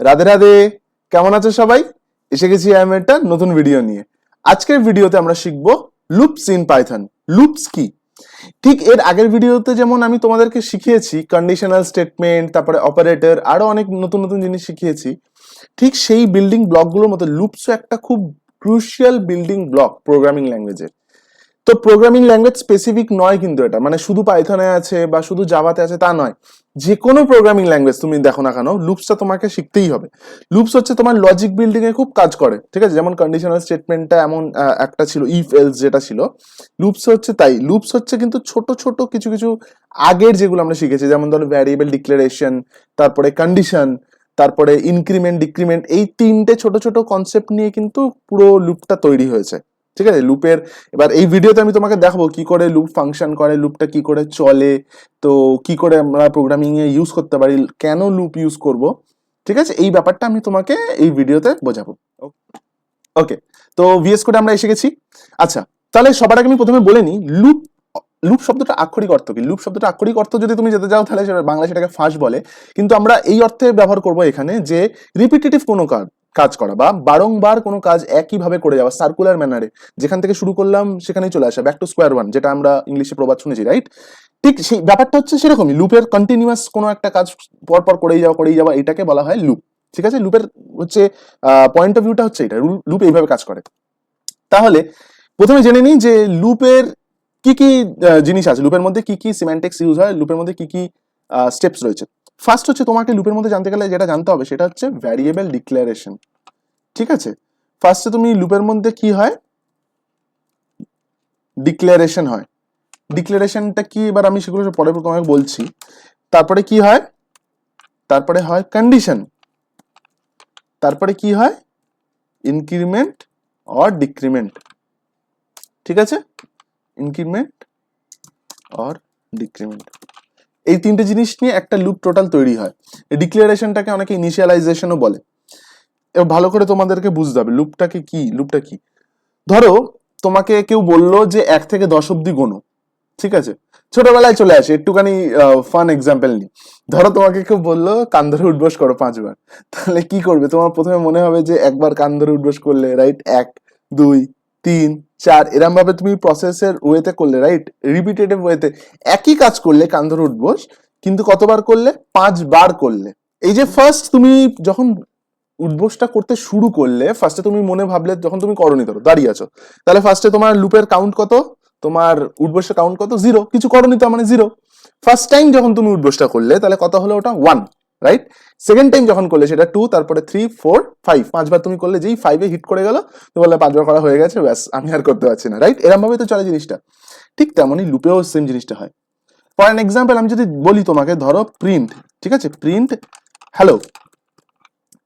রাধে রাধে। কেমন আছো সবাই? এসে গেছি আমি একটা নতুন ভিডিও নিয়ে। আজকের ভিডিওতে আমরা শিখব লুপস ইন পাইথন লুপস কি? ঠিক এর আগের ভিডিওতে যেমন আমি তোমাদেরকে শিখিয়েছি কন্ডিশনাল স্টেটমেন্ট তারপরে অপারেটর আরও অনেক নতুন নতুন জিনিস শিখিয়েছি। ঠিক সেই বিল্ডিং ব্লকগুলোর মতো লুপসও একটা খুব ক্রুশিয়াল বিল্ডিং ব্লক প্রোগ্রামিং ল্যাঙ্গুয়েজের তো প্রোগ্রামিং ল্যাঙ্গুয়েজ স্পেসিফিক নয় কিন্তু এটা। মানে শুধু পাইথনে আছে বা শুধু জাভাতে আছে তা নয়। যে কোনো প্রোগ্রামিং ল্যাঙ্গুয়েজ তুমি দেখো না কেন লুপসটা তোমাকে শিখতেই হবে। লুপস হচ্ছে তোমার লজিক বিল্ডিং এ খুব কাজ করে, ঠিক আছে? যেমন কন্ডিশনাল স্টেটমেন্টটা এমন একটা ছিল ইফ এলস যেটা ছিল। লুপস হচ্ছে তাই। লুপস হচ্ছে কিন্তু ছোট ছোট কিছু কিছু আগের যেগুলো আমরা শিখেছি, যেমন ধরো ভ্যারিয়েবল ডিক্লারেশন তারপরে কন্ডিশন তারপরে ইনক্রিমেন্ট ডিক্রিমেন্ট এই তিনটে ছোট ছোট কনসেপ্ট নিয়ে কিন্তু পুরো লুপটা তৈরি হয়েছে। ঠিক আছে? লুপের, এবার এই ভিডিওতে আমি তোমাকে দেখাবো কি করে লুপ ফাংশন করে, লুপটা কি করে চলে, তো কি করে আমরা প্রোগ্রামিং এ ইউজ করতে পারি, কেন লুপ ইউজ করব, ঠিক আছে? এই ব্যাপারটা আমি তোমাকে এই ভিডিওতে বোঝাবো। ওকে, তো ভিএস কোডে আমরা এসে গেছি। আচ্ছা তাহলে সবার আগে আমি প্রথমে বলে নিই, লুপ লুপ শব্দটা আক্ষরিক অর্থ কি? লুপ শব্দটা আক্ষরিক অর্থ যদি তুমি যেতে যাও তাহলে সেটা বাংলা সেটাকে ফাঁস বলে। কিন্তু আমরা এই অর্থে ব্যবহার করব এখানে যে রিপিটেটিভ কোনো কাজ কাজ করা বা বারংবার কোনো কাজ একইভাবে করে যাওয়া সার্কুলার ম্যানারে যেখান থেকে শুরু করলাম সেখানেই চলে আসা ব্যাক টু স্কোয়ার ওয়ান যেটা আমরা ইংলিশে প্রবাদ শুনেছি রাইট ঠিক সেই ব্যাপারটা হচ্ছে সেরকমই লুপের কন্টিনিউয়াস কোনো একটা কাজ পর পর করেই যাওয়া করেই যাওয়া, এটাকে বলা হয় লুপ ঠিক আছে? লুপের হচ্ছে পয়েন্ট অফ ভিউটা হচ্ছে এটা লুপ এইভাবে কাজ করে। তাহলে প্রথমে জেনে নিই যে লুপের কি কি জিনিস আছে লুপের মধ্যে কি কি সিম্যান্টিক্স ইউজ হয় লুপের মধ্যে কি কি স্টেপস রয়েছে। ফার্স্ট হচ্ছে তোমাকে লুপের মধ্যে জানতে গেলে যেটা জানতে হবে সেটা হচ্ছে ভ্যারিয়েবল ডিক্লারেশন ঠিক আছে? ফার্স্টে তুমি লুপের মধ্যে কি হয়? ডিক্লারেশন হয়। ডিক্লারেশনটা কি? এবার আমি সেগুলো পরে তোমাকে বলছি। তারপরে কি হয়? তারপরে হয় কন্ডিশন তারপরে কি হয়? ইনক্রিমেন্ট অর ডিক্রিমেন্ট ঠিক আছে? ইনক্রিমেন্ট অর ডিক্রিমেন্ট এই তিনটে জিনিস নিয়ে একটা লুপ টোটাল তৈরি হয়। ডিক্লারেশনটাকে অনেকে ইনিশিয়ালাইজেশনও বলে। এবার ভালো করে তোমাদেরকে বুঝতে হবে লুপটাকে কি লুপটা কি? ধরো, তোমাকে কেউ বলল যে এক থেকে দশ অব্দি গোনো, ঠিক আছে? ছোটবেলায় চলে আসে, একটুখানি ফান এক্সাম্পল নি ধরো তোমাকে কেউ বলল, কান ধরে উঠবোস করো পাঁচবার। তাহলে কি করবে? তোমার প্রথমে মনে হবে যে একবার কান ধরে উঠবোস করলে রাইট এক, দুই, তিন চার এরম ভাবে তুমি প্রসেসের ওয়েতে করলে রাইট রিপিটেটিভ ওয়েতে একই কাজ করলে কান ধরে উঠবোস, কিন্তু কতবার করলে? পাঁচবার করলে। এই যে ফার্স্ট তুমি যখন উদ্বোসটা করতে শুরু করলে ফার্স্টে তুমি মনে ভাবলে যখন তুমি করনি, ধরো, দাঁড়িয়ে আছো। তাহলে ফার্স্টে তোমার লুপের কাউন্ট কত? তোমার উদ্বোসের কাউন্ট কত? জিরো কিছু করনি তো মানে জিরো ফার্স্ট টাইম যখন তুমি উদ্বোসটা করলে, তাহলে কত হলো ওটা? ওয়ান রাইট সেকেন্ড টাইম যখন করলে সেটা টু তারপরে থ্রি ফোর ফাইভ পাঁচবার তুমি করলে যেই ফাইভে হিট করে গেল, তুমি বললে পাঁচবার করা হয়ে গেছে, ব্যাস, আমি আর করতে পারছি না রাইট এরমভাবে তো চলে জিনিসটা। ঠিক তেমনই লুপেও সেম জিনিসটা হয়। ফর অ্যান এক্সাম্পল আমি যদি বলি তোমাকে, ধরো প্রিন্ট ঠিক আছে? প্রিন্ট হ্যালো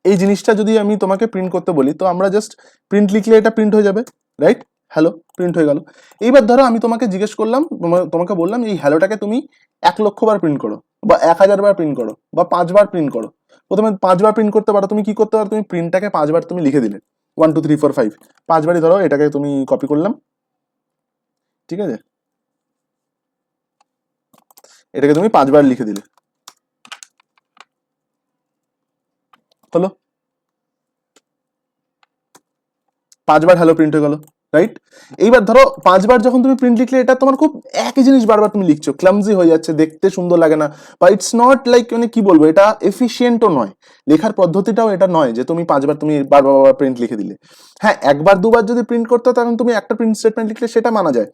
এই জিনিসটা যদি আমি তোমাকে প্রিন্ট করতে বলি, তো আমরা জাস্ট প্রিন্ট লিখলে এটা প্রিন্ট হয়ে যাবে রাইট হ্যালো প্রিন্ট হয়ে গেল। এইবার ধরো আমি তোমাকে জিজ্ঞেস করলাম, তোমা- তোমাকে বললাম, এই হ্যালোটাকে তুমি এক লক্ষ বার প্রিন্ট করো। বা এক হাজার বার প্রিন্ট করো, বা পাঁচবার প্রিন্ট করো। প্রথমে পাঁচবার প্রিন্ট করতে পারো, তুমি কি করতে পারো, তুমি প্রিন্টটাকে পাঁচবার তুমি লিখে দিলে। One two three four five পাঁচবারই ধরো, এটাকে তুমি কপি করলাম। ঠিক আছে? এটাকে তুমি পাঁচবার লিখে দিলে। হলো? পাঁচবার হ্যালো প্রিন্ট হয়ে গেল। রাইট এইবার ধরো পাঁচবার যখন তুমি প্রিন্ট লিখলে, এটা তোমার খুব একই জিনিস বারবার তুমি লিখছো। ক্লামজি হয়ে যাচ্ছে, দেখতে সুন্দর লাগে না। বা ইটস নট লাইক মানে কি বলব, এটা এফিসিয়েন্টও নয়। লেখার পদ্ধতিটাও এটা নয় যে তুমি পাঁচবার তুমি বারবার বারবার প্রিন্ট লিখে দিলে। হ্যাঁ একবার, দুবার যদি প্রিন্ট করতে তখন তুমি একটা প্রিন্ট স্টেটমেন্ট লিখলে সেটা মানা যায়।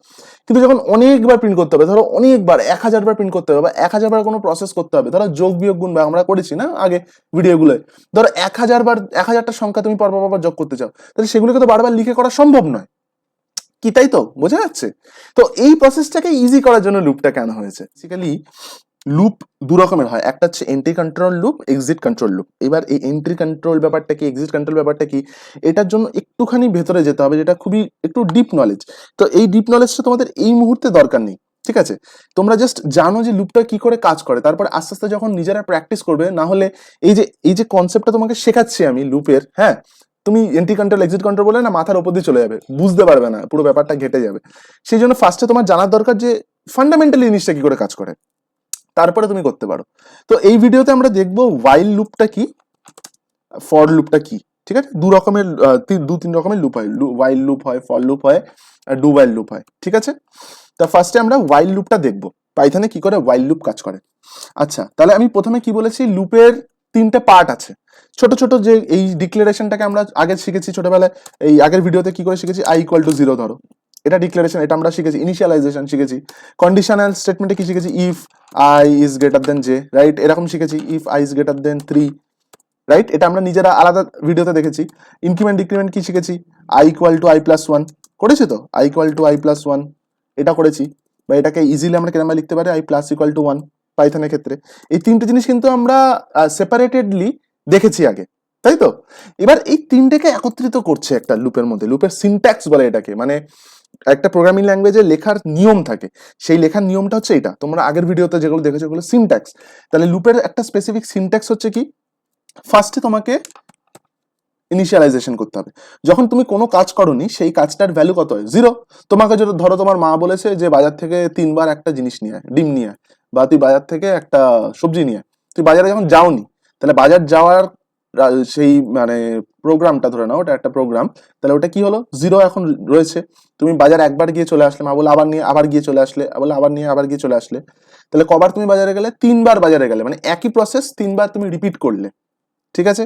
কিন্তু যখন অনেকবার প্রিন্ট করতে হবে, ধরো অনেকবার, এক হাজার বার প্রিন্ট করতে হবে বা এক হাজার বার কোনো প্রসেস করতে হবে, ধরো যোগ, বিয়োগ, গুণ, বা আমরা করেছি না আগে ভিডিওগুলোয় ধরো এক হাজার বার, এক হাজারটা সংখ্যা তুমি পরপর যোগ করতে চাও, তাহলে সেগুলোকে তো বারবার লিখে করা সম্ভব নয়। কি তাই তো? বোঝা যাচ্ছে? তো এই প্রসেসটাকে ইজি করার জন্য লুপটা কেন হয়েছে? বেসিক্যালি লুপ দু রকমের হয়। একটা হচ্ছে entry control loop exit control loop এবার এই এন্ট্রি কন্ট্রোল ব্যাপারটা কি এক্সিট কন্ট্রোল ব্যাপারটা কি, এটার জন্য একটুখানি ভেতরে যেতে হবে যেটা খুবই একটু ডিপ নলেজ তো এই ডিপ নলেজটা তোমাদের এই মুহূর্তে দরকার নেই, ঠিক আছে? তোমরা জাস্ট জানো যে লুপটা কি করে কাজ করে। তারপর আস্তে আস্তে যখন নিজেরা প্র্যাকটিস করবে, না হলে এই যে এই যে কনসেপ্টটা তোমাকে শেখাচ্ছি আমি লুপের হ্যাঁ? তুমি এন্ট্রি কন্ট্রোল এক্সিট কন্ট্রোল বলে না মাথার উপর দিয়ে চলে যাবে। বুঝতে পারবে না, পুরো ব্যাপারটা ঘেটে যাবে। সেই জন্য ফার্স্টে তোমার জানার দরকার যে ফান্ডামেন্টালি জিনিসটা কি করে কাজ করে। তারপরে তুমি করতে পারো। তো এই ভিডিওতে আমরা দেখব ওয়াইল লুপটা কি ফর লুপটা কি, ঠিক আছে? দু রকমের দু তিন রকমের লুপ হয়। ওয়াইল লুপ হয় ফর লুপ হয়, আর ডু ওয়াইল লুপ হয়, ঠিক আছে? তা ফার্স্টে আমরা ওয়াইল লুপটা দেখব। পাইথনে কি করে ওয়াইল লুপ কাজ করে? আচ্ছা তাহলে আমি প্রথমে কি বলেছি? লুপের তিনটে পার্ট আছে। ছোট ছোট যে এই ডিক্লারেশনটাকে আমরা আগে শিখেছি ছোটবেলায়, এই আগের ভিডিওতে কি করে শিখেছি? আই ইকুয়াল টু জিরো ধরো। এটা ডিক্লারেশন এটা আমরা শিখেছি। ইনিশিয়ালাইজেশন শিখেছি। কন্ডিশনাল স্টেটমেন্টে কি শিখেছি? If I is greater than J right এরকম শিখেছি। If I is greater than three right এটা আমরা নিজেরা আলাদা ভিডিওতে দেখেছি। ইনক্রিমেন্ট ডিক্রিমেন্ট কি শিখেছি? I equal to I plus one করেছি তো? I equal to I plus one এটা করেছি। বা এটাকে ইজিলি আমরা কেন লিখতে পারি? I plus equal to one পাইথনের ক্ষেত্রে। এই তিনটে জিনিস কিন্তু আমরা সেপারেটেডলি দেখেছি আগে, তাই তো? এবার এই তিনটেকে একত্রিত করছে একটা লুপের মধ্যে, লুপের সিনট্যাক্স বলে এটাকে মানে একটা প্রোগ্রামিং ল্যাঙ্গুয়েজে লেখার নিয়ম থাকে, সেই লেখার নিয়মটা হচ্ছে এটা। তোমরা আগের ভিডিওতে যেগুলো দেখেছ ওগুলো সিনট্যাক্স তাহলে লুপের একটা স্পেসিফিক সিনট্যাক্স হচ্ছে কি? ফার্স্টে তোমাকে ইনিশিয়ালাইজেশন করতে হবে। যখন তুমি কোনো কাজ করনি, সেই কাজটার ভ্যালু কত হয়? জিরো তোমাকে যদি ধরো তোমার মা বলেছে যে বাজার থেকে তিনবার একটা জিনিস নিয়ে ডিম নিয়ে বা তুই বাজার থেকে একটা সবজি নিয়ে। তুই বাজারে যখন যাওনি তাহলে বাজার যাওয়ার সেই মানে প্রোগ্রামটা ধরে নাও, ওটা একটা প্রোগ্রাম। তাহলে ওটা কি হলো? জিরো এখন রয়েছে। তুমি বাজার একবার গিয়ে চলে আসলে, মা বলে আবার নিয়ে, আবার গিয়ে চলে আসলে বলে আবার নিয়ে, আবার গিয়ে চলে আসলে। তাহলে কবার তুমি বাজারে গেলে? তিনবার বাজারে গেলে। মানে একই প্রসেস তিনবার তুমি রিপিট করলে। ঠিক আছে?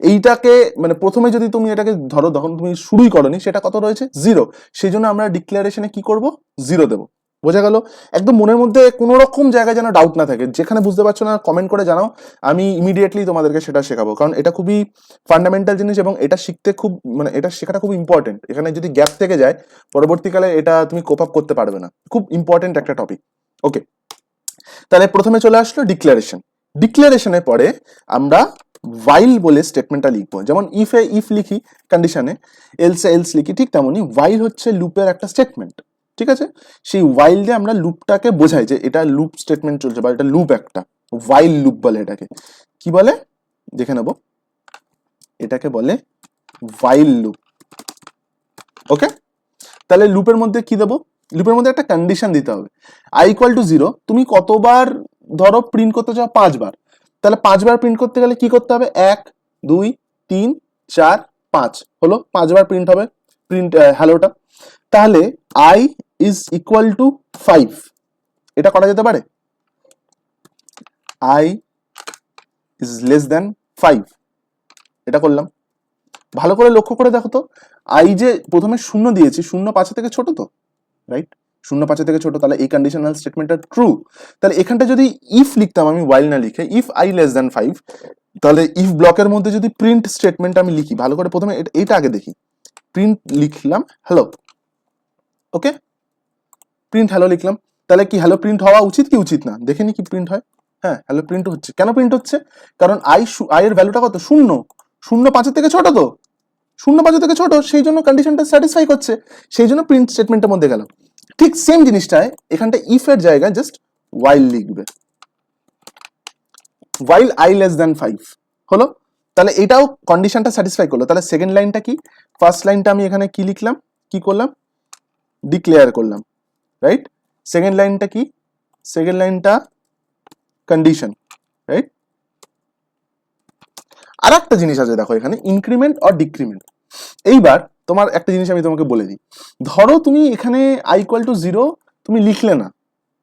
এইটাকে মানে প্রথমে যদি তুমি এটাকে ধরো, তখন তুমি শুরুই করনি, সেটা কত রয়েছে? জিরো। সেই জন্য আমরা ডিক্লারেশনে কি করব? জিরো দেবো। বোঝা গেল? একদম মনের মধ্যে কোনো রকম জায়গায় যেন ডাউট না থাকে। যেখানে বুঝতে পারছ না কমেন্ট করে জানাও। আমি ইমিডিয়েটলি তোমাদেরকে সেটা শেখাবো। কারণ এটা খুবই ফান্ডামেন্টাল জিনিস এবং এটা শিখতে খুব মানে এটা শেখাটা খুব ইম্পর্টেন্ট এখানে যদি গ্যাপ থেকে যায়, পরবর্তীকালে এটা তুমি কোপ আপ করতে পারবে না। খুব ইম্পর্টেন্ট একটা টপিক ওকে তাহলে প্রথমে চলে আসলো ডিক্লারেশন ডিক্লারেশনের পরে আমরা ওয়াইল বলে স্টেটমেন্টটা লিখব। যেমন ইফ এ ইফ লিখি কন্ডিশনে এলস এলস লিখি, ঠিক তেমনই ওয়াইল হচ্ছে লুপের একটা স্টেটমেন্ট ঠিক আছে? সেই ওয়াইল দিয়ে আমরা লুপটাকে বোঝাই যে এটা লুপ স্টেটমেন্ট চলছে বা এটা লুপ একটা ওয়াইল লুপ বলে এটাকে। কি বলে? দেখে নেব। এটাকে বলে ওয়াইল লুপ ওকে তাহলে লুপের মধ্যে কি দেবো? লুপের মধ্যে একটা কন্ডিশন দিতে হবে। আই ইকুয়াল টু জিরো তুমি কতবার ধরো প্রিন্ট করতে চাও পাঁচবার। তাহলে পাঁচবার প্রিন্ট করতে গেলে কি করতে হবে? এক, দুই, তিন, চার, পাঁচ। হলো পাঁচবার প্রিন্ট হবে। প্রিন্ট হ্যালোটা তাহলে I is equal to five এটা করা যেতে পারে? I is less than five এটা করলাম। ভালো করে লক্ষ্য করে দেখো তো। আই যে প্রথমে শূন্য দিয়েছি, শূন্য পাঁচের থেকে ছোট তো রাইট শূন্য পাঁচের থেকে ছোট, তাহলে এই কন্ডিশনাল স্টেটমেন্টটা ট্রু তাহলে এখানটা যদি ইফ লিখতাম আমি ওয়াইল না লিখে if I less than five তাহলে ইফ ব্লকের মধ্যে যদি প্রিন্ট স্টেটমেন্ট আমি লিখি, ভালো করে প্রথমে এটা- আগে দেখি। প্রিন্ট লিখলাম হ্যালো ওকে প্রিন্ট হ্যালো লিখলাম। তাহলে কি হ্যালো প্রিন্ট হওয়া উচিত কি উচিত না? দেখে কি প্রিন্ট হয়। হ্যাঁ হ্যালো প্রিন্ট হচ্ছে। কেন প্রিন্ট হচ্ছে? কারণ আই আই এর ভ্যালুটা কত? শূন্য। শূন্য পাঁচের থেকে ছোট তো? শূন্য পাঁচের থেকে ছোট, সেই জন্য কন্ডিশনটা স্যাটিসফাই করছে। সেই জন্য প্রিন্ট স্টেটমেন্টের মধ্যে গেল। ঠিক সেম জিনিসটায় এখানটা ইফ এর জায়গায় জাস্ট ওয়াইল লিখবে। While I less than five হলো? তাহলে এটাও কন্ডিশনটা স্যাটিসফাই করল। তাহলে সেকেন্ড লাইনটা কি? ফার্স্ট লাইনটা আমি এখানে কি লিখলাম? কি করলাম? ডিক্লেয়ার করলাম। রাইট সেকেন্ড লাইনটা কি সেকেন্ড লাইনটা কন্ডিশন রাইট আর একটা জিনিস আছে, দেখো এখানে ইনক্রিমেন্ট অর ডিক্রিমেন্ট এইবার তোমার একটা জিনিস আমি তোমাকে বলে দিই। ধরো তুমি এখানে আই ইকুয়াল টু জিরো তুমি লিখলে না,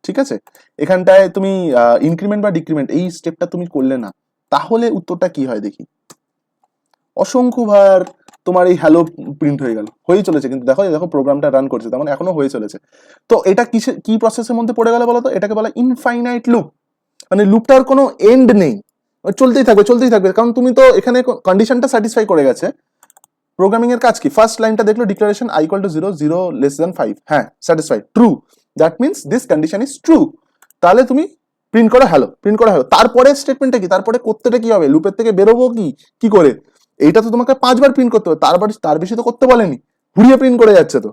ঠিক আছে? এখানটায় তুমি ইনক্রিমেন্ট বা ডিক্রিমেন্ট এই স্টেপটা তুমি করলে না। তাহলে উত্তরটা কি হয় দেখি? অসংখ্যবার তোমার এই হ্যালো প্রিন্ট হয়ে গেল। হয়েই চলেছে, কিন্তু দেখো দেখো প্রোগ্রামটা রান করছে তেমন এখনও হয়ে চলেছে। তো এটা কিসে, কি প্রসেসের মধ্যে পড়ে গেল বলো তো এটাকে বলা ইনফাইনাইট লুপ মানে লুপটার কোনো এন্ড নেই। চলতেই থাকবে চলতেই থাকবে। কারণ তুমি তো এখানে কন্ডিশনটা স্যাটিসফাই করে গেছে। প্রোগ্রামিং এর কাজ কি? ফার্স্ট লাইনটা দেখল declaration I equal to zero zero less than five হ্যাঁ satisfied true that means this condition is true তাহলে তুমি প্রিন্ট করো হ্যালো প্রিন্ট করো হ্যালো তারপরে স্টেটমেন্টটা কি? তারপরে করতেটা কি হবে? লুপের থেকে বেরোবো কি? কি করে? এইটা তো তোমাকে পাঁচবার প্রিন্ট করতে হবে তারপর তার বেশি তো করতে বলেনি। ঘুরিয়ে প্রিন্ট করে যাচ্ছে তো।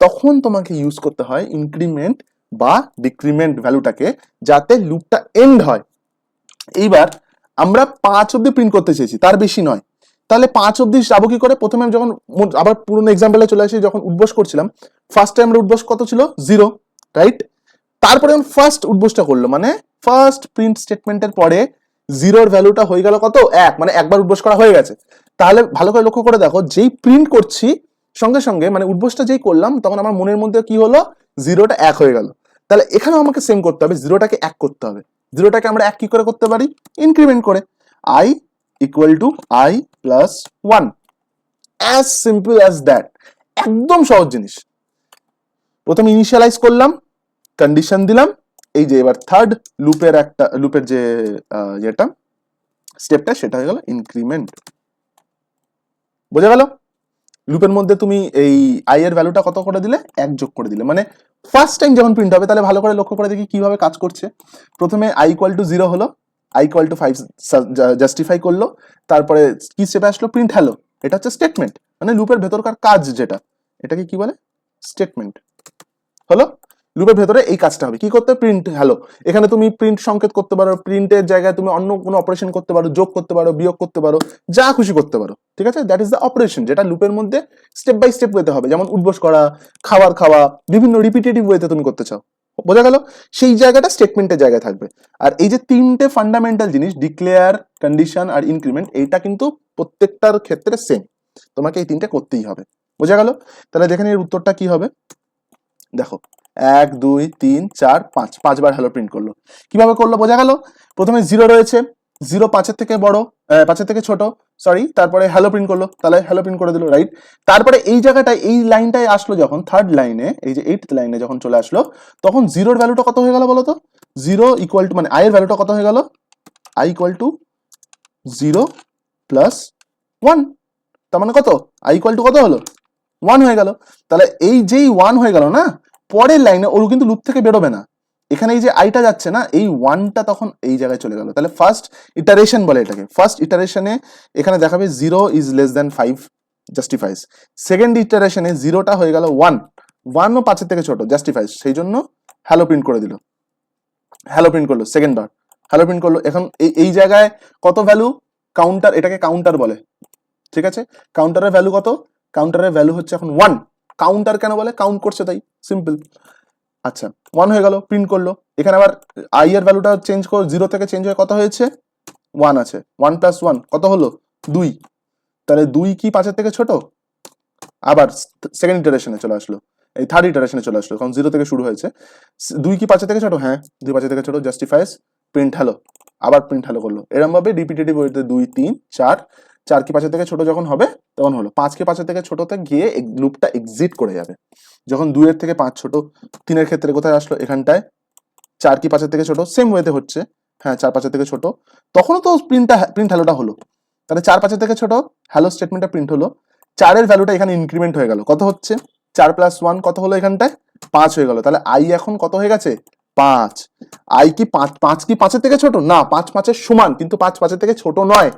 তখন তোমাকে ইউজ করতে হয় ইনক্রিমেন্ট বা ডিক্রিমেন্ট ভ্যালুটাকে যাতে লুপটা এন্ড হয়। এইবার আমরা পাঁচ অব্দি প্রিন্ট করতে চেয়েছি, তার বেশি নয়। তাহলে পাঁচ অব্দি যাব কি করে? প্রথমে যখন আবার পুরনো এক্সাম্পলে চলে আসি, যখন উদ্বোস করছিলাম ফার্স্ট টাইম উদ্বোস কত ছিল? জিরো রাইট তারপরে আমি ফার্স্ট উদ্বোসটা করল মানে ফার্স্ট প্রিন্ট স্টেটমেন্টের পরে জিরোর ভ্যালুটা হয়ে গেল কত? এক মানে একবার উদ্বোস করা হয়ে গেছে। তাহলে ভালো করে লক্ষ্য করে দেখো, যেই প্রিন্ট করছি, সঙ্গে সঙ্গে মানে উদ্বোসটা যেই করলাম, তখন আমার মনের মধ্যে কি হলো? জিরোটা এক হয়ে গেল। তাহলে এখানেও আমাকে সেম করতে হবে জিরোটাকে এক করতে হবে। জিরোটাকে আমরা এক কি করে করতে পারি? ইনক্রিমেন্ট করে। I equal to I plus one as simple as that একদম সহজ জিনিস। প্রথমে ইনিশিয়ালাইজ করলাম কন্ডিশন দিলাম এই যে এবার থার্ড লুপের একটা লুপের যে যেটা স্টেপটা সেটা হয়ে গেল ইনক্রিমেন্ট বোঝা গেল? লুপের মধ্যে তুমি এই আই এর ভ্যালুটা কত করে দিলে? এক যোগ করে দিলে। মানে ফার্স্ট টাইম যখন প্রিন্ট হবে, তাহলে ভালো করে লক্ষ্য করে দেখি কীভাবে কাজ করছে। প্রথমে আই ইকুয়াল টু জিরো হলো I equal to five justify করল, তারপরে কি স্টেপে আসলো? প্রিন্ট হ্যালো এটা হচ্ছে স্টেটমেন্ট মানে লুপের ভেতরকার কাজ যেটা, এটাকে কি বলে? স্টেটমেন্ট হলো? লুপের ভেতরে এই কাজটা হবে। কি করতে? প্রিন্ট হ্যালো এখানে তুমি প্রিন্ট সংকেত করতে পারো প্রিন্টের জায়গায় তুমি অন্য কোনো অপারেশন করতে পারো, যোগ করতে পারো, বিয়োগ করতে পারো, যা খুশি করতে পারো। ঠিক আছে? দ্যাট ইজ দ্য অপারেশন যেটা লুপের মধ্যে স্টেপ বাই স্টেপ ওয়েতে হবে। যেমন উদ্বোস করা খাবার খাওয়া, বিভিন্ন রিপিটেটিভ ওয়েতে তুমি করতে চাও। বোঝা গেল? সেই জায়গাটা স্টেটমেন্টের জায়গায় থাকবে। আর এই যে তিনটে ফান্ডামেন্টাল জিনিস ডিক্লেয়ার কন্ডিশন আর ইনক্রিমেন্ট এইটা কিন্তু প্রত্যেকটার ক্ষেত্রে সেম তোমাকে এই তিনটে করতেই হবে। বোঝা গেল? তাহলে দেখেন এর উত্তরটা কি হবে। দেখো এক, দুই, তিন, চার, পাঁচ। পাঁচবার হ্যালো প্রিন্ট করল। কীভাবে করল বোঝা গেল? প্রথমে জিরো রয়েছে। জিরো পাঁচের থেকে বড় পাঁচের থেকে ছোট সরি তারপরে হ্যালো প্রিন্ট করল। তাহলে হ্যালো প্রিন্ট করে দিল রাইট তারপরে এই জায়গাটায়, এই লাইনটায় আসলো যখন থার্ড লাইনে এই যে এইট লাইনে যখন চলে আসলো, তখন জিরোর ভ্যালুটা কত হয়ে গেল বলো তো? জিরো ইকুয়াল টু মানে আয়ের ভ্যালুটা কত হয়ে গেল? I equal to zero plus one তার মানে কত? আই ইকুয়াল টু কত হলো? ওয়ান হয়ে গেল। তাহলে এই যেই ওয়ান হয়ে গেল না পরের লাইনে ওর কিন্তু লুপ থেকে বেরোবে না। এখানে এই যে আইটা যাচ্ছে না, এই ওয়ানটা তখন এই জায়গায় চলে গেল। তাহলে ফার্স্ট ইটারেশন বলে এটাকে। ফার্স্ট ইটারেশনে এখানে দেখাবে zero is less than five justifies second ইটারেশনে জিরোটা হয়ে গেল ওয়ান ওয়ানও পাঁচের থেকে ছোট জাস্টিফাইজ সেই জন্য হ্যালো প্রিন্ট করে দিল। হ্যালো প্রিন্ট করল সেকেন্ড বার হ্যালো প্রিন্ট করল। এখন এই এই জায়গায় কত ভ্যালু কাউন্টার এটাকে কাউন্টার বলে। ঠিক আছে? কাউন্টারের ভ্যালু কত? কাউন্টারের ভ্যালু হচ্ছে এখন ওয়ান কাউন্টার কেন বলে? কাউন্ট করছে তাই। সিম্পল আচ্ছা ওয়ান হয়ে গেল প্রিন্ট করল। এখানে আবার আই এর ভ্যালুটা চেঞ্জ করে জিরো থেকে চেঞ্জ হয়ে কত হয়েছে? ওয়ান আছে। ওয়ান প্লাস ওয়ান কত হলো? দুই। তাহলে দুই কি পাঁচের থেকে ছোট? আবার সেকেন্ড ইটারেশনে চলে আসলো। এই থার্ড ইটারেশনে চলে আসলো, কারণ জিরো থেকে শুরু হয়েছে। দুই কি পাঁচের থেকে ছোট? হ্যাঁ দুই পাঁচের থেকে ছোট জাস্টিফাইস প্রিন্ট হ্যালো আবার প্রিন্ট হ্যালো করল। এরকম ভাবে রিপিটেটিভ ওয়েতে দুই, তিন, চার চার কি পাঁচের থেকে ছোট যখন হবে, তখন হলো। পাঁচ কি পাঁচের থেকে ছোটতে গিয়ে লুপটা এক্সিট করে যাবে। যখন দুইয়ের থেকে পাঁচ ছোট, তিনের ক্ষেত্রে কোথায় আসলো? এখানটায়। চার কি পাঁচের থেকে ছোট সেম ওয়েতে হচ্ছে। হ্যাঁ চার পাঁচের থেকে ছোট। তখনও তো প্রিন্টটা প্রিন্ট হ্যালোটা হলো। তাহলে চার পাঁচের থেকে ছোট হ্যালো স্টেটমেন্টটা প্রিন্ট হলো। চারের ভ্যালুটা এখানে ইনক্রিমেন্ট হয়ে গেল। কত হচ্ছে? চার প্লাস ওয়ান কত হলো এখানটায়? পাঁচ হয়ে গেল। তাহলে আই এখন কত হয়ে গেছে? পাঁচ। আই কি পাঁচ? পাঁচ কি পাঁচের থেকে ছোট? না, পাঁচ পাঁচের সমান, কিন্তু পাঁচ পাঁচের থেকে ছোট নয়।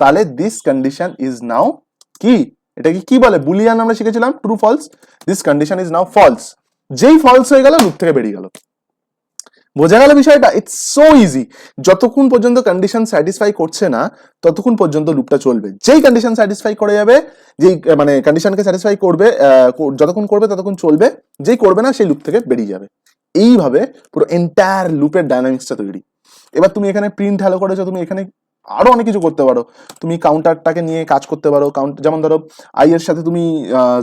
তাহলে দিস কন্ডিশন ইজ নাও কি? এটা কি বলে? বুলিয়ান আমরা শিখেছিলাম true false this condition is now false যেই ফলস হয়ে গেল লুপ থেকে বেরিয়ে গেল। বোঝা গেল বিষয়টা? ইটস সো ইজি যতক্ষণ পর্যন্ত কন্ডিশন স্যাটিসফাই করছে না, ততক্ষণ পর্যন্ত লুপটা চলবে। যেই কন্ডিশন স্যাটিসফাই করে যাবে, যেই মানে কন্ডিশনকে স্যাটিসফাই করবে যতক্ষণ করবে, ততক্ষণ চলবে। যেই করবে না, সেই লুপ থেকে বেরিয়ে যাবে। এইভাবে পুরো এন্টায়ার লুপের ডাইনামিক্সটা তৈরি। এবার তুমি এখানে প্রিন্ট হ্যালো করেছ, তুমি এখানে আরও অনেক কিছু করতে পারো। তুমি কাউন্টারটাকে নিয়ে কাজ করতে পারো। কাউন্ট যেমন ধরো আই এর সাথে তুমি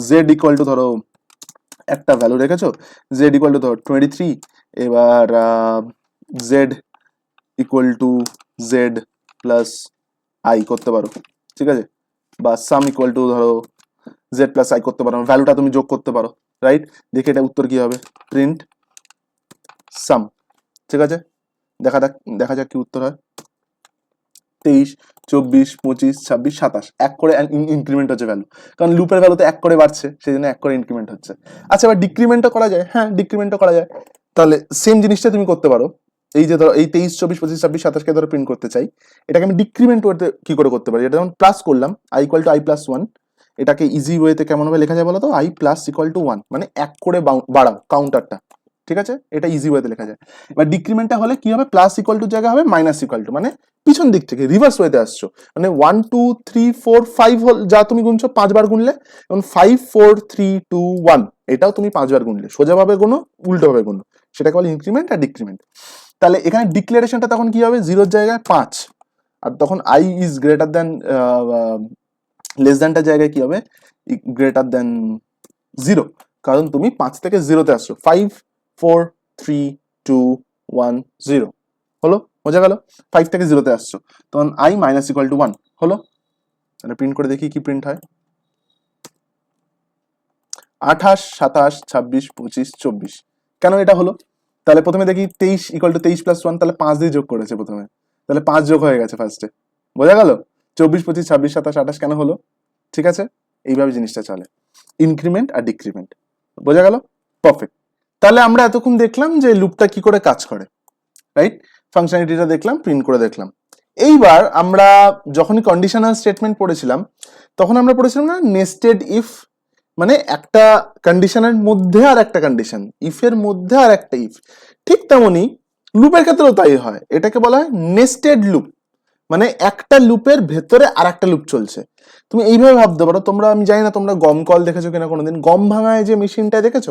জেড ইকুয়াল টু ধরো, একটা ভ্যালু রেখেছো জেড ইকুয়াল টু ধরো টোয়েন্টি থ্রি এবার Z equal to Z plus I করতে পারো, ঠিক আছে? বা সাম ইকুয়াল টু ধরো জেড প্লাস আই করতে পারো। ভ্যালুটা তুমি যোগ করতে পারো রাইট দেখে এটা উত্তর কি হবে? প্রিন্ট সাম ঠিক আছে? দেখা যাক দেখা যাক কি উত্তর হয়। তেইশ, চব্বিশ, পঁচিশ, ছাব্বিশ, সাতাশ। এক করে ইনক্রিমেন্ট হচ্ছে ভ্যালু কারণ লুপের ভ্যালু তো এক করে বাড়ছে সেই জন্য এক করে ইনক্রিমেন্ট হচ্ছে। আচ্ছা এবার ডিক্রিমেন্টও করা যায়। হ্যাঁ ডিক্রিমেন্টও করা যায়। তাহলে সেম জিনিসটা তুমি করতে পারো। এই যে ধরো, এই তেইশ, চব্বিশ, পঁচিশ, ছাব্বিশ, সাতাশকে ধরো প্রিন্ট করতে চাই। এটাকে আমি ডিক্রিমেন্ট করতে কি করে করতে পারি? এটা যেমন প্লাস করলাম I equal to I plus one এটাকে ইজি ওয়েতে কেমন ভাবে লেখা যায় বলো তো? I plus equal to one মানে এক করে বাড়াও কাউন্টারটা ঠিক আছে? এটা ইজি ওয়েতে লেখা যায়। এবার ডিক্রিমেন্টটা হলে কি হবে? প্লাস ইকুয়াল টু জায়গা হবে মাইনাস ইকুয়াল টু মানে পিছন দিক থেকে রিভার্স ওয়েতে আসছো। মানে one two three four five হল যা তুমি গুনছো, পাঁচবার গুনলে, এবং five four three two one এটাও তুমি পাঁচবার গুনলে। সোজাভাবে গুনো, উল্টোভাবে গুনো। সেটাকে বলে ইনক্রিমেন্ট আর ডিক্রিমেন্ট তাহলে এখানে ডিক্লারেশনটা তখন কি হবে? জিরোর জায়গায় পাঁচ। আর তখন I is greater than less দ্যানটার জায়গায় কি হবে? গ্রেটার দ্যান জিরো কারণ তুমি পাঁচ থেকে জিরোতে আসছো। Five four three two one zero হলো? বোঝা গেল? ফাইভ থেকে জিরোতে আসছো। তখন I minus equal to one হলো? তাহলে প্রিন্ট করে দেখি কি প্রিন্ট হয়। আঠাশ, সাতাশ, ছাব্বিশ, পঁচিশ, চব্বিশ। কেন এটা হলো? তাহলে প্রথমে দেখি তেইশ ইকুয়াল টু তেইশ প্লাস ওয়ান তাহলে পাঁচ দিয়ে যোগ করেছে প্রথমে। তাহলে পাঁচ যোগ হয়ে গেছে ফার্স্টে বোঝা গেল? চব্বিশ, পঁচিশ, ছাব্বিশ, সাতাশ, আঠাশ কেন হলো? ঠিক আছে? এইভাবে জিনিসটা চলে। ইনক্রিমেন্ট আর ডিক্রিমেন্ট বোঝা গেল? পারফেক্ট তাহলে আমরা এতক্ষণ দেখলাম যে লুপটা কি করে কাজ করে রাইট ফাংশনালিটিটা দেখলাম প্রিন্ট করে দেখলাম। এইবার আমরা যখনই কন্ডিশনাল স্টেটমেন্ট পড়েছিলাম, তখন আমরা পড়েছিলাম না নেস্টেড ইফ মানে একটা কন্ডিশনের মধ্যে আর একটা কন্ডিশন ইফের মধ্যে আর একটা ইফ ঠিক তেমনই লুপের ক্ষেত্রেও তাই হয়। এটাকে বলা হয় নেস্টেড লুপ মানে একটা লুপের ভেতরে আর একটা লুপ চলছে। তুমি এইভাবে ভাবতে পারো, তোমরা, আমি জানি না তোমরা গম কল দেখেছ কিনা কোনোদিন। গম ভাঙায় যে মেশিনটা দেখেছ?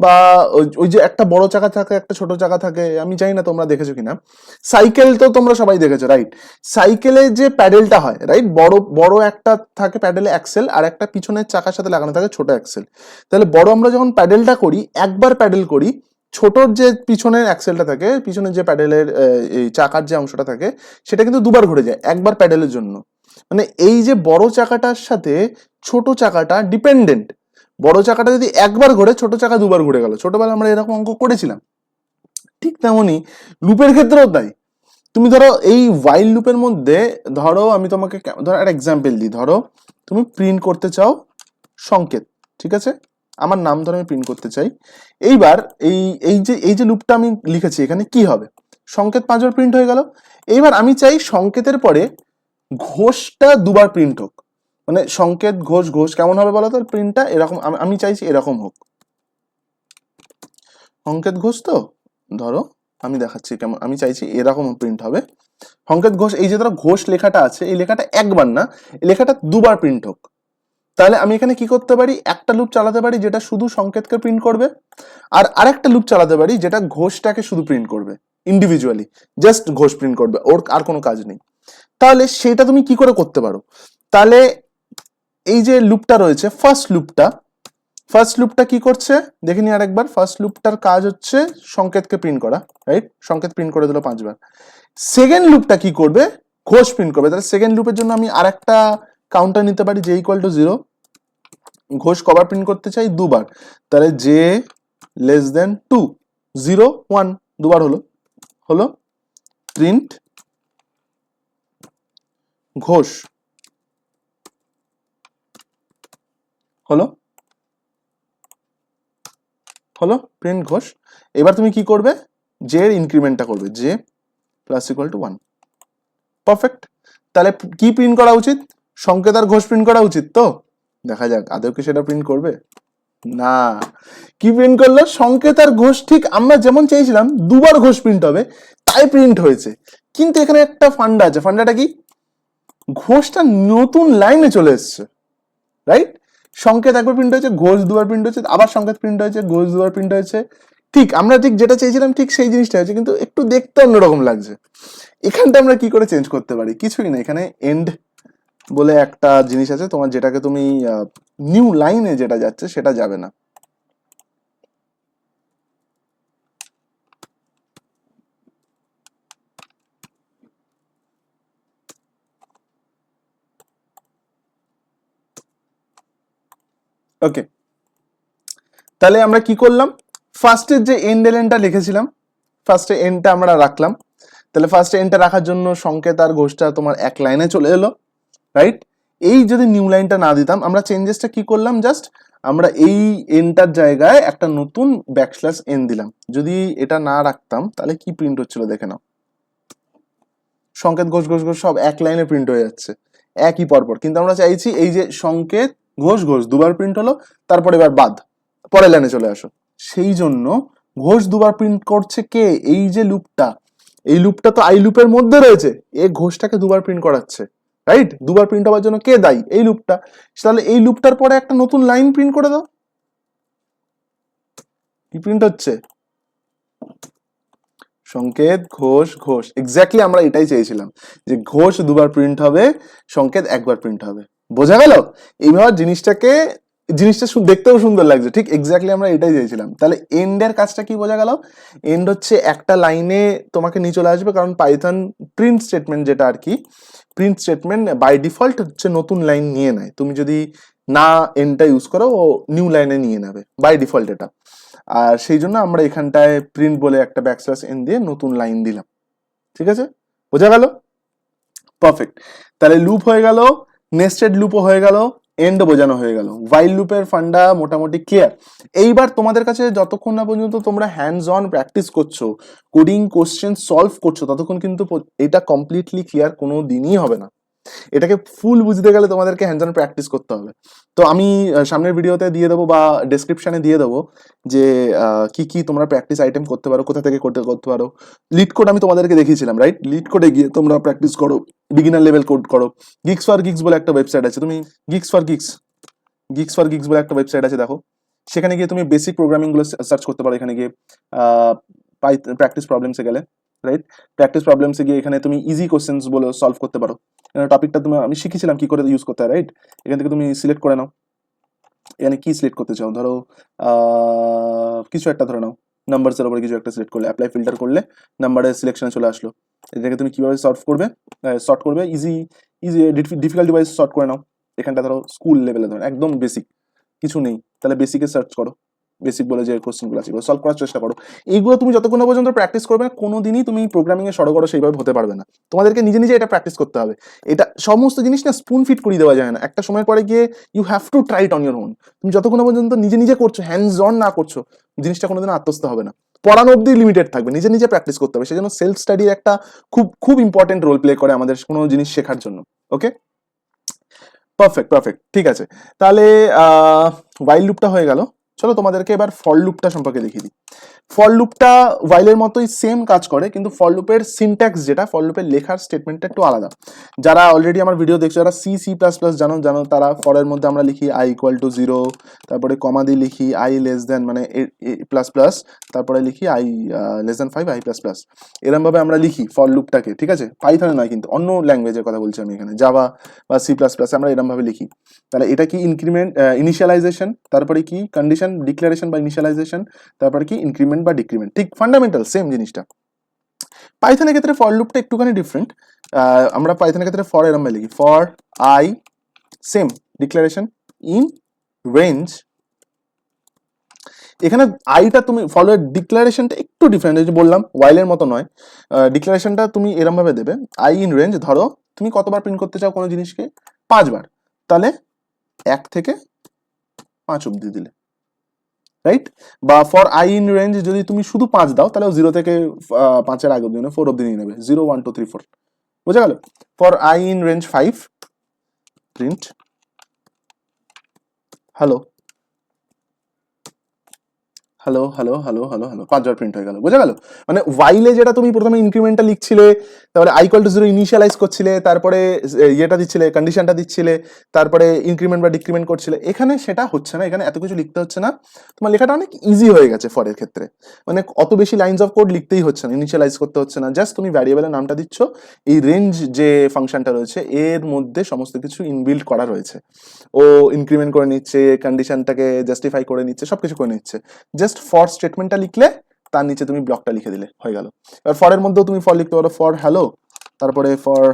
বা ওই- যে একটা বড় চাকা থাকে, একটা ছোট চাকা থাকে, আমি জানি না তোমরা দেখেছ কিনা। সাইকেল তো তোমরা সবাই দেখেছ রাইট সাইকেলে যে প্যাডেলটা হয় রাইট বড় বড় একটা থাকে প্যাডেলে অ্যাক্সেল, আর একটা পিছনের চাকার সাথে লাগানো থাকে ছোট অ্যাক্সেল। তাহলে বড় আমরা যখন প্যাডেলটা করি, একবার প্যাডেল করি, ছোটর যে পিছনের অ্যাক্সেলটা থাকে, পিছনের যে প্যাডেলের এই চাকার যে অংশটা থাকে, সেটা কিন্তু দুবার ঘুরে যায়, একবার প্যাডেলের জন্য। মানে এই যে বড় চাকাটার সাথে ছোট চাকাটা ডিপেন্ডেন্ট বড় চাকাটা যদি একবার ঘোরে, ছোট চাকা দুবার ঘুরে গেল। ছোটবেলা আমরা এরকম অঙ্ক করেছিলাম। ঠিক তেমনই লুপের ক্ষেত্রেও তাই। তুমি ধরো এই ওয়াইল লুপের মধ্যে ধরো আমি তোমাকে ধরো একটা এক্সাম্পল দিই। ধরো তুমি প্রিন্ট করতে চাও সংকেত, ঠিক আছে? আমার নাম ধরে আমি প্রিন্ট করতে চাই। এইবার এই এই যে এই যে লুপটা আমি লিখেছি, এখানে কি হবে? সংকেত পাঁচবার প্রিন্ট হয়ে গেল। এইবার আমি চাই সংকেতের পরে ঘোষটা দুবার প্রিন্ট হোক। মানে সংকেত, ঘোষ ঘোষ, কেমন হবে বলো তো? প্রিন্টটা এরকম, আমি- চাইছি এরকম হোক। সংকেত, ঘোষ তো? ধরো, আমি দেখাচ্ছি কেমন, আমি চাইছি এরকম প্রিন্ট হবে। সংকেত, ঘোষ, এই যে ধরো ঘোষ লেখাটা আছে, এই লেখাটা একবার না, এই লেখাটা দুবার প্রিন্ট হোক। তাহলে আমি এখানে কি করতে পারি? একটা লুপ চালাতে পারি যেটা শুধু সংকেতকে প্রিন্ট করবে, আর আরেকটা লুপ চালাতে পারি যেটা ঘোষটাকে শুধু প্রিন্ট করবে ইন্ডিভিজুয়ালি জাস্ট ঘোষ প্রিন্ট করবে, ওর আর কোনো কাজ নেই। তাহলে সেটা তুমি কি করে করতে পারো? তাহলে এই যে লুপটা রয়েছে ফার্স্ট লুপটা ফার্স্ট লুপটা কি করছে? দেখে নি আরেকবার ফার্স্ট লুপটার কাজ হচ্ছে সংকেতকে প্রিন্ট করা রাইট সংকেত প্রিন্ট করে দিল পাঁচবার। সেকেন্ড লুপটা কি করবে? ঘোষ প্রিন্ট করবে। তাহলে সেকেন্ড লুপের জন্য আমি আরেকটা কাউন্টার নিতে পারি যে ইকুয়াল টু জিরো ঘোষ কবার প্রিন্ট করতে চাই দুবার। তাহলে J less than two zero one দুবার হলো। হলো? প্রিন্ট ঘোষ। হলো? হলো প্রিন্ট ঘোষ। এবার তুমি কি করবে? জে এর ইনক্রিমেন্টটা করবে। J plus equal to one perfect তাহলে কি প্রিন্ট করা উচিত? সংকেত আর ঘোষ প্রিন্ট করা উচিত তো? দেখা যাক, আদৌ কি সেটা প্রিন্ট করবে? না। কি প্রিন্ট করল? সংকেত আর ঘোষ ঠিক আমরা যেমন চেয়েছিলাম, দুবার ঘোষ প্রিন্ট হবে, তাই প্রিন্ট হয়েছে। কিন্তু এখানে একটা ফান্ডা আছে। ফান্ডাটা কি? ঘোষটা নতুন লাইনে চলে এসছে রাইট সংকেত একবার প্রিন্ট হয়েছে, ঘোষ দুবার প্রিন্ট হয়েছে, আবার সংকেত প্রিন্ট হয়েছে, ঘোষ দুবার প্রিন্ট হয়েছে। ঠিক, আমরা ঠিক যেটা চেয়েছিলাম, ঠিক সেই জিনিসটা হয়েছে, কিন্তু একটু দেখতে অন্যরকম লাগছে। এখানটা আমরা কি করে চেঞ্জ করতে পারি? কিছুই না, এখানে এন্ড বলে একটা জিনিস আছে, তোমার যেটাকে তুমি নিউ লাইনে যেটা যাচ্ছে, সেটা যাবে না। ওকে তাহলে আমরা কি করলাম? ফার্স্টের যে এন্ড এলেনটা লিখেছিলাম ফার্স্টে এন্ডটা আমরা রাখলাম। তাহলে ফার্স্টে এন্ডটা রাখার জন্য সংকেত আর ঘোষটা তোমার এক লাইনে চলে এলো রাইট এই যদি নিউ লাইনটা না দিতাম, আমরা চেঞ্জেসটা কি করলাম? জাস্ট আমরা এই এনটার জায়গায় একটা নতুন ব্যাকস্ল্যাশ এন দিলাম। যদি এটা না রাখতাম, তাহলে কি প্রিন্ট হচ্ছিল দেখে নাও। সংকেত, ঘোষ ঘোষ ঘোষ সব এক লাইনে প্রিন্ট হয়ে যাচ্ছে। একই পরপর। কিন্তু আমরা চাইছি এই যে সংকেত ঘোষ ঘোষ, দুবার প্রিন্ট হলো, তারপর এবার বাদ। পরের লাইনে চলে আসো। সেই জন্য ঘোষ দুবার প্রিন্ট করছে কে? এই যে লুপটা এই লুপটা তো আই লুপের মধ্যে রয়েছে। এ ঘোষটাকে দুবার প্রিন্ট করাচ্ছে। রাইট দুবার প্রিন্ট হওয়ার জন্য কে দায়ী? এই লুপটা তাহলে এই লুপটার পরে একটা নতুন লাইন প্রিন্ট করে দাও। কি প্রিন্ট হচ্ছে? সংকেত, ঘোষ ঘোষ। এক্স্যাক্টলি আমরা এটাই চেয়েছিলাম যে ঘোষ দুবার প্রিন্ট হবে, সংকেত একবার প্রিন্ট হবে। বোঝা গেল? এইভাবে জিনিসটাকে, জিনিসটা দেখতেও সুন্দর লাগছে। ঠিক এক্স্যাক্টলি আমরা এটাই চেয়েছিলাম তাহলে এন্ডের কাজটা কি বোঝা গেল? এন্ড হচ্ছে একটা লাইনে তোমাকে নিয়ে চলে আসবে, কারণ পাইথন প্রিন্ট স্টেটমেন্ট যেটা আর কি প্রিন্ট স্টেটমেন্ট বাই ডিফল্ট হচ্ছে নতুন লাইন নিয়ে নেয়। তুমি যদি না এন্ডটা ইউজ করো, ও নিউ লাইনে নিয়ে নেবে বাই ডিফল্ট এটা। আর সেই জন্য আমরা এখানটায় প্রিন্ট বলে একটা ব্যাকস্ল্যাশ এন দিয়ে নতুন লাইন দিলাম। ঠিক আছে? বোঝা গেল? পারফেক্ট তাহলে লুপ হয়ে গেল। নেস্টেড লুপও হয়ে গেল এন্ড বোঝানো হয়ে গেল। ওয়াইল লুপের ফান্ডা মোটামুটি ক্লিয়ার এইবার তোমাদের কাছে যতক্ষণ না পর্যন্ত তোমরা হ্যান্ডস অন প্র্যাকটিস করছ কোডিং কোশ্চেন সলভ করছ, ততক্ষণ কিন্তু এটা কমপ্লিটলি ক্লিয়ার কোনো দিনই হবে না। এটাকে ফুল বুঝতে গেলে তোমাদেরকে হ্যান্ডস অন প্র্যাকটিস করতে হবে। তো আমি সামনের ভিডিওতে দিয়ে দেবো বা ডেসক্রিপশনে দিয়ে দেবো যে কি কি তোমরা প্র্যাকটিস আইটেম করতে পারো, কোথা থেকে করতে করতে পারো। লিড কোড আমি তোমাদেরকে দেখিয়েছিলাম রাইট লিড কোডে গিয়ে তোমরা প্র্যাকটিস করো বিগিনার লেভেল কোড করো। গিক্স ফর গিক্স বলে একটা ওয়েবসাইট আছে, তুমি geeks for geeks geeks for geeks বলে একটা ওয়েবসাইট আছে, দেখো। সেখানে গিয়ে তুমি বেসিক প্রোগ্রামিংগুলো সার্চ করতে পারো এখানে গিয়ে প্র্যাকটিস প্রবলেমসে গেলে রাইট প্র্যাকটিস প্রবলেমসে গিয়ে এখানে তুমি ইজি কোশ্চেন্স বলে সলভ করতে পারো। টপিকটা তুমি আমি শিখেছিলাম কি করে ইউজ করতে হয় রাইট এখান থেকে তুমি সিলেক্ট করে নাও। এখানে কি সিলেক্ট করতে চাও? ধরো কিছু একটা ধরে নাও। নাম্বারসের ওপরে কিছু একটা সিলেক্ট করলে অ্যাপ্লাই ফিল্টার করলে নাম্বারের সিলেকশনে চলে আসলো। এটাকে তুমি কীভাবে সলভ করবে? সর্ট করবে easy easy difficult device sort করে নাও। এখানটা ধরো স্কুল লেভেলে ধরো, একদম বেসিক কিছু নেই, তাহলে বেসিকে সার্চ করো। বেসিক বলে যে কোশ্চেনগুলো আছে সলভ করার চেষ্টা করো। এইগুলো তুমি যতক্ষণ পর্যন্ত প্র্যাকটিস করবে না কোনো দিনই তুমি প্রোগ্রামিংয়ে সড়গড় সেইভাবে হতে পারবে না। তোমাদেরকে নিজে নিজে এটা প্র্যাকটিস করতে হবে। এটা সমস্ত জিনিস না স্পুন ফিট করে দেওয়া যায় না। একটা সময় পরে গিয়ে you have to try it on your own তুমি যতক্ষণ পর্যন্ত নিজে নিজে করছ হ্যান্ডস অন না করছ, জিনিসটা কোনোদিন আত্মস্থ হবে না। পড়ানো অব্দি লিমিটেড থাকবে, নিজে নিজে প্র্যাকটিস করতে হবে। সেজন্য সেলফ স্টাডির একটা খুব খুব ইম্পর্টেন্ট রোল প্লে করে আমাদের কোনো জিনিস শেখার জন্য। ওকে পারফেক্ট পারফেক্ট ঠিক আছে। তাহলে ওয়াইল্ড লুপটা হয়ে গেল। চলো তোমাদেরকে এবার ফল লুপটা সম্পর্কে দেখিয়ে দিই। ফল লুপটা ওয়াইলের মতোই সেম কাজ করে, কিন্তু ফল লুপের সিনট্যাক্স যেটা ফল লুপের লেখার স্টেটমেন্টটা একটু আলাদা। যারা অলরেডি আমার ভিডিও দেখছ, যারা সি সি প্লাস প্লাস জানো জানো, তারা ফরের মধ্যে আমরা লিখি আই ইকুয়াল টু জিরো তারপরে কমা দিয়ে লিখি আই লেস দেন মানে প্লাস প্লাস তারপরে লিখি I less than five I plus plus এরম ভাবে আমরা লিখি ফল লুপটাকে ঠিক আছে? পাইথনে নয় কিন্তু, অন্য ল্যাঙ্গুয়েজের কথা বলছি আমি এখানে জাভা বা সি প্লাস প্লাস আমরা এরম ভাবে লিখি। তাহলে এটা কি ইনক্রিমেন্ট ইনিশিয়ালাইজেশন তারপরে কি কন্ডিশন ডিক্লারেশন বা ইনিশিয়ালাইজেশন, তারপর কি, ইনক্রিমেন্ট বা ডিক্রিমেন্ট, ঠিক ফান্ডামেন্টাল সেম জিনিসটা। পাইথনের ক্ষেত্রে ফর লুপটা একটুখানি ডিফারেন্ট আমরা পাইথনের ক্ষেত্রে ফর এরম লিখি। For I same declaration in range এখানে আইটা তুমি ফলোয়ের ডিক্লারেশনটা একটু ডিফারেন্ট যে বললাম ওয়াইলের মতো নয়। ডিক্লারেশনটা তুমি এরম ভাবে দেবে। আই ইন রেঞ্জ ধরো, তুমি কতবার প্রিন্ট করতে চাও কোনো জিনিসকে? পাঁচবার। তাহলে এক থেকে পাঁচ অব্দি দিলে। রাইট বা ফর আই ইন রেঞ্জ যদি তুমি শুধু পাঁচ দাও, তাহলে জিরো থেকে পাঁচের আগে অব্দি ফোর অব্দি নিয়ে নেবে। Zero one two three four বুঝে গেল? For I in range five print hello hello hello hello hello hello পাঁচবার প্রিন্ট হয়ে গেল, বোঝা গেল? মানে ওয়াইলে যেটা তুমি প্রথমে ইনক্রিমেন্টটা লিখছিলে, তারপরে আইকল টু জিরো ইনিশিয়ালাইজ করছিলে, তারপরে ইয়েটা দিচ্ছিলে কন্ডিশনটা দিচ্ছিলে, তারপরে ইনক্রিমেন্ট বা ডিক্রিমেন্ট করছিলে, এখানে সেটা হচ্ছে না, এখানে এত কিছু লিখতে হচ্ছে না। তোমার লেখাটা অনেক ইজি হয়ে গেছে ফরের ক্ষেত্রে। মানে অত বেশি লাইন্স অফ কোড লিখতেই হচ্ছে না ইনিশিয়ালাইজ করতে হচ্ছে না। জাস্ট তুমি ভ্যারিয়েবলের নামটা দিচ্ছ, এই রেঞ্জ যে ফাংশনটা রয়েছে, এর মধ্যে সমস্ত কিছু ইনবিল্ড করা রয়েছে। ও ইনক্রিমেন্ট করে নিচ্ছে কন্ডিশনটাকে জাস্টিফাই করে নিচ্ছে সব কিছু করে নিচ্ছে। জাস্ট ফর স্টেটমেন্টটা লিখলে তার নিচে তুমি ব্লকটা লিখে দিলে, হয়ে গেল। এবার ফরের মধ্যেও তুমি ফর লিখতে পারো ফর হ্যালো তারপরে ফর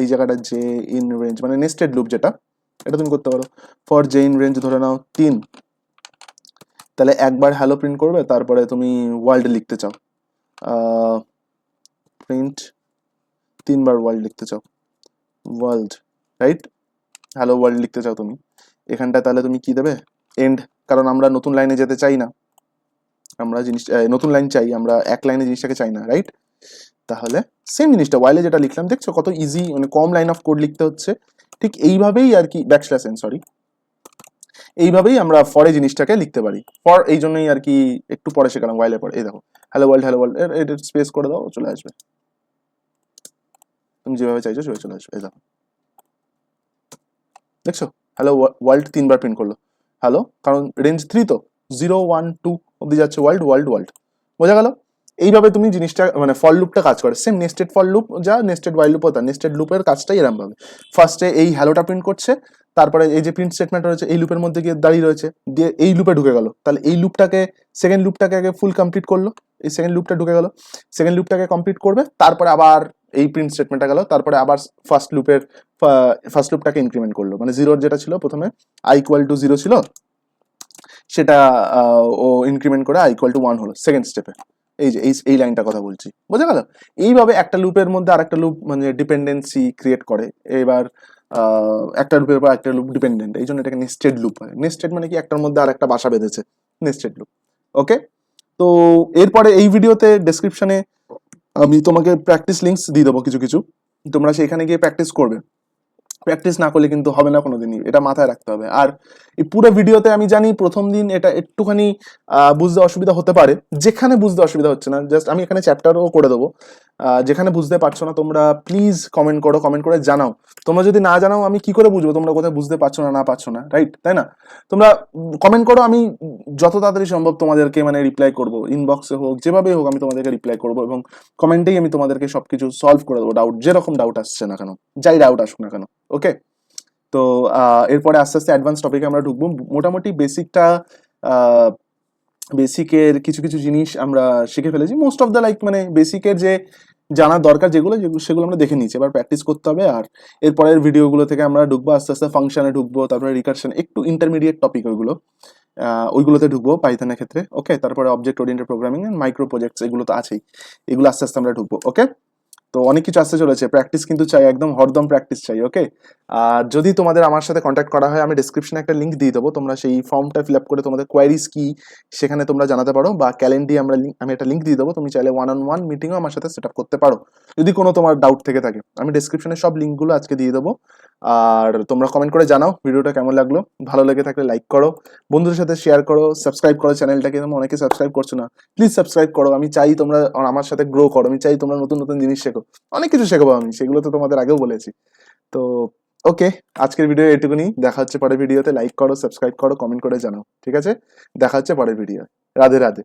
এই জায়গাটা জে ইন রেঞ্জ মানে নেস্টেড লুপ যেটা, এটা তুমি করতে পারো। ফর জে ইন রেঞ্জ ধরে নাও তিন, তাহলে একবার হ্যালো প্রিন্ট করবে, তারপরে তুমি ওয়ার্ল্ড লিখতে চাও। প্রিন্ট তিনবার ওয়ার্ল্ড লিখতে চাও। ওয়ার্ল্ড রাইট হ্যালো ওয়ার্ল্ড লিখতে চাও তুমি। এখানটা তাহলে তুমি কি দেবে? এন্ড কারণ আমরা নতুন লাইনে যেতে চাই না। আমরা জিনিস নতুন লাইন চাই, আমরা এক লাইনে জিনিসটাকে চাই না রাইট তাহলে সেম জিনিসটা ওয়াইলে যেটা লিখলাম, দেখছ কত ইজি মানে কম লাইন অফ কোড লিখতে হচ্ছে। ঠিক এইভাবেই আর কি ব্যাকস্ল্যাশ এন সরি এইভাবেই আমরা ফরে জিনিসটাকে লিখতে পারি। ফর এই জন্যই আর কি একটু পরে শেখালাম ওয়াইলে পরে, এই দেখো। হ্যালো ওয়ার্ল্ড হ্যালো ওয়ার্ল্ড এর স্পেস করে দাও, চলে আসবে। তুমি যেভাবে চাইছো, সেভাবে চলে আসবে, এই দেখো। দেখছ? হ্যালো ওয়ার্ল্ড তিনবার প্রিন্ট করল। হ্যালো, কারণ রেঞ্জ থ্রি তো জিরো ওয়ান টু অব্দি যাচ্ছে ওয়ার্ল্ড ওয়ার্ল্ড ওয়ার্ল্ড বোঝা গেল? এইভাবে তুমি জিনিসটা মানে ফল লুপটা কাজ করে। সেম নেস্টেড ফল লুপ যা নেস্টেড ওয়াইল লুপ তা নেস্টেড লুপের কাজটাই এরকম ভাবে। ফার্স্টে এই হ্যালোটা প্রিন্ট করছে, তারপরে এই যে প্রিন্ট স্টেটমেন্ট রয়েছে, এই লুপের মধ্যে গিয়ে দাঁড়িয়ে রয়েছে, দিয়ে এই লুপে ঢুকে গেল। তাহলে এই লুপটাকে সেকেন্ড লুপটাকে আগে ফুল কমপ্লিট করল, এই সেকেন্ড লুপটা ঢুকে গেল। সেকেন্ড লুপটাকে কমপ্লিট করবে, তারপরে আবার এই প্রিন্ট স্টেটমেন্টটা গেল, তারপরে আবার ফার্স্ট লুপের ফার্স্ট লুপটাকে ইনক্রিমেন্ট করল। মানে জিরোর যেটা ছিল প্রথমে আই ইকুয়াল টু জিরো ছিল, সেটা ও ইনক্রিমেন্ট করে আই ইকুয়াল টু ওয়ান হলো সেকেন্ড স্টেপে এই যে, এই লাইনটা কথা বলছি। বোঝা গেল? এইভাবে একটা লুপের মধ্যে আরেকটা লুপ মানে ডিপেন্ডেন্সি ক্রিয়েট করে। এবার একটা লুপের উপর একটা লুপ ডিপেন্ডেন্ট এই জন্য এটাকে নেস্টেড লুপ হয় নেস্টেড মানে কি? একটার মধ্যে আর একটা বাসা বেঁধেছে। নেস্টেড লুপ ওকে তো, এরপরে এই ভিডিওতে ডেসক্রিপশনে আমি তোমাকে প্র্যাকটিস লিঙ্কস দিয়ে দেবো কিছু কিছু। তোমরা সেখানে গিয়ে প্র্যাকটিস করবে। প্র্যাকটিস না করলে কিন্তু হবে না কোনোদিনই। এটা মাথায় রাখতে হবে। আর এই পুরো ভিডিওতে আমি জানি প্রথম দিন এটা একটুখানি বুঝতে অসুবিধা হতে পারে। যেখানে বুঝতে অসুবিধা হচ্ছে না জাস্ট আমি এখানে চ্যাপ্টারও করে দেবো। যেখানে বুঝতে পারছ না, তোমরা প্লিজ কমেন্ট করো কমেন্ট করে জানাও। তোমরা যদি না জানাও, আমি কি করে বুঝব তোমরা কোথায় বুঝতে পারছ না না পারছ না রাইট তাই না? তোমরা কমেন্ট করো, আমি যত তাড়াতাড়ি সম্ভব তোমাদেরকে মানে রিপ্লাই করব। ইনবক্সে হোক যেভাবে হোক, আমি তোমাদেরকে রিপ্লাই করব এবং কমেন্টেই আমি তোমাদেরকে সবকিছু সলভ করে দেবো। ডাউট যেরকম ডাউট আসছে না কেন, যাই ডাউট আসুক না কেন ওকে তো এরপরে আস্তে আস্তে অ্যাডভান্স টপিকে আমরা ঢুকবো। মোটামুটি বেসিকটা বেসিকের কিছু কিছু জিনিস আমরা শিখে ফেলেছি। মোস্ট অফ দ্য লাইক মানে বেসিকের যে জানার দরকার যেগুলো সেগুলো আমরা দেখে নিয়েছি। এবার প্র্যাকটিস করতে হবে আর এরপরের ভিডিওগুলো থেকে আমরা ঢুকবো, আস্তে আস্তে ফাংশানে ঢুকবো, তারপরে রিকার্শন একটু ইন্টারমিডিয়েট টপিক ওইগুলো ওইগুলোতে ঢুকবো পাইথানের ক্ষেত্রে ওকে তারপরে object oriented programming micro projects এগুলো তো আছেই। এগুলো আস্তে আস্তে আমরা ঢুকবো ওকে তো অনেক কিছু আসতে চলেছে। প্র্যাকটিস কিন্তু চাই, একদম হরদম প্র্যাকটিস চাই ওকে আর যদি তোমাদের আমার সাথে কন্ট্যাক্ট করা হয়, আমি ডিসক্রিপশনে একটা লিঙ্ক দিয়ে দেবো। তোমরা সেই ফর্মটা ফিল আপ করে তোমাদের কোয়ারিজ কি, সেখানে তোমরা জানাতে পারো বা ক্যালেন্ডি আমরা আমি একটা লিঙ্ক দিয়ে দেবো। তুমি চাইলে ওয়ান অন ওয়ান মিটিংও আমার সাথে সেট আপ করতে পারো। যদি কোনো তোমার ডাউট থেকে থাকে, আমি ডিসক্রিপশনে সব লিঙ্কগুলো আজকে দিয়ে দেবো। আর তোমরা কমেন্ট করে জানাও ভিডিওটা কেমন লাগল। ভালো লেগে থাকলে লাইক করো। বন্ধুদের সাথে শেয়ার করো সাবস্ক্রাইব করো চ্যানেলটাকে তোমরা অনেকে সাবস্ক্রাইব করছ না। প্লিজ সাবস্ক্রাইব করো। আমি চাই তোমরা আমার সাথে গ্রো করো। আমি চাই তোমরা নতুন নতুন জিনিস শেখো। অনেক কিছু শেখাবো আমি। সেগুলো তো তোমাদের আগেও বলেছি। তো ওকে আজকের ভিডিও এটুকুনি। দেখা হচ্ছে পরের ভিডিওতে লাইক করো সাবস্ক্রাইব করো কমেন্ট করে জানাও। ঠিক আছে? দেখা হচ্ছে পরের ভিডিও রাধে রাধে।